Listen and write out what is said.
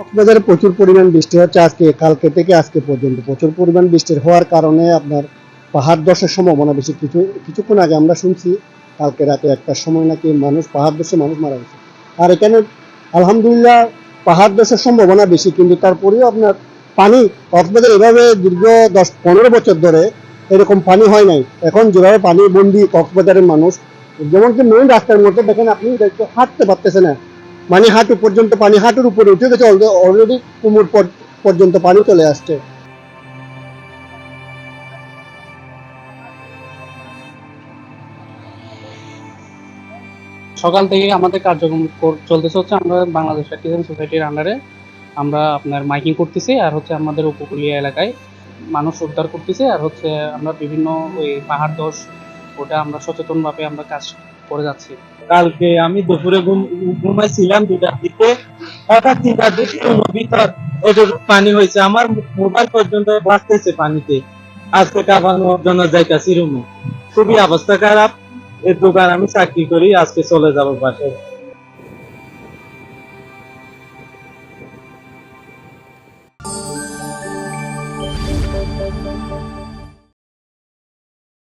কক্সবাজারে প্রচুর পরিমাণ বৃষ্টি হচ্ছে আজকে, কালকে থেকে আজকে পর্যন্ত। প্রচুর পরিমাণ বৃষ্টির হওয়ার কারণে আপনার পাহাড় ধসের সম্ভাবনা বেশি। কিছু, কিছুক্ষণ আগে আমরা শুনছি, কালকে রাতে একটা সময় নাকি মানুষ, পাহাড় ধসে মানুষ মারা গেছে। আর এখানে আলহামদুলিল্লাহ পাহাড় ধসের সম্ভাবনা বেশি, কিন্তু তারপরেও আপনার পানি কক্সবাজার এভাবে দীর্ঘ দশ, পনেরো বছর ধরে এরকম পানি হয় নাই। এখন যেভাবে পানি বন্দি কক্সবাজারের মানুষ যেমন কি মেইন রাস্তার মধ্যে দেখেন আপনি হাঁটতে পারতেছে না। মানে হাঁটু পর্যন্ত পানি হাঁটুর উপরে উঠে গেছে অলরেডি কোমর পর্যন্ত পানি চলে আসছে। সকাল থেকে আমাদের কার্যক্রম কর- চলতেছে হচ্ছে আমরা বাংলাদেশ আর্টিজান সোসাইটির আন্ডারে আমরা আপনার মাইকিং করতেছি আর হচ্ছে আমাদের উপকূলীয় এলাকায় মানুষ উদ্ধার করতেছি আর হচ্ছে আমরা বিভিন্ন ওই পাহাড় দোষ ওটা আমরা সচেতনভাবে আমরা কাজ করে যাচ্ছি। কালকে আমি দুপুরে ঘুমাইছিলাম দুটার দিকে। হঠাৎ তিনটার দিকে ভিতর এটুকু পানি হয়েছে। আমার মোবাইল পর্যন্ত বাঁচতেছে পানিতে। আজকে কাবানোর জন্য যাইতাছি রুমে। খুবই অবস্থা খারাপ। এর দোকান আমি চাকরি করি, আজকে চলে যাব বাসায়।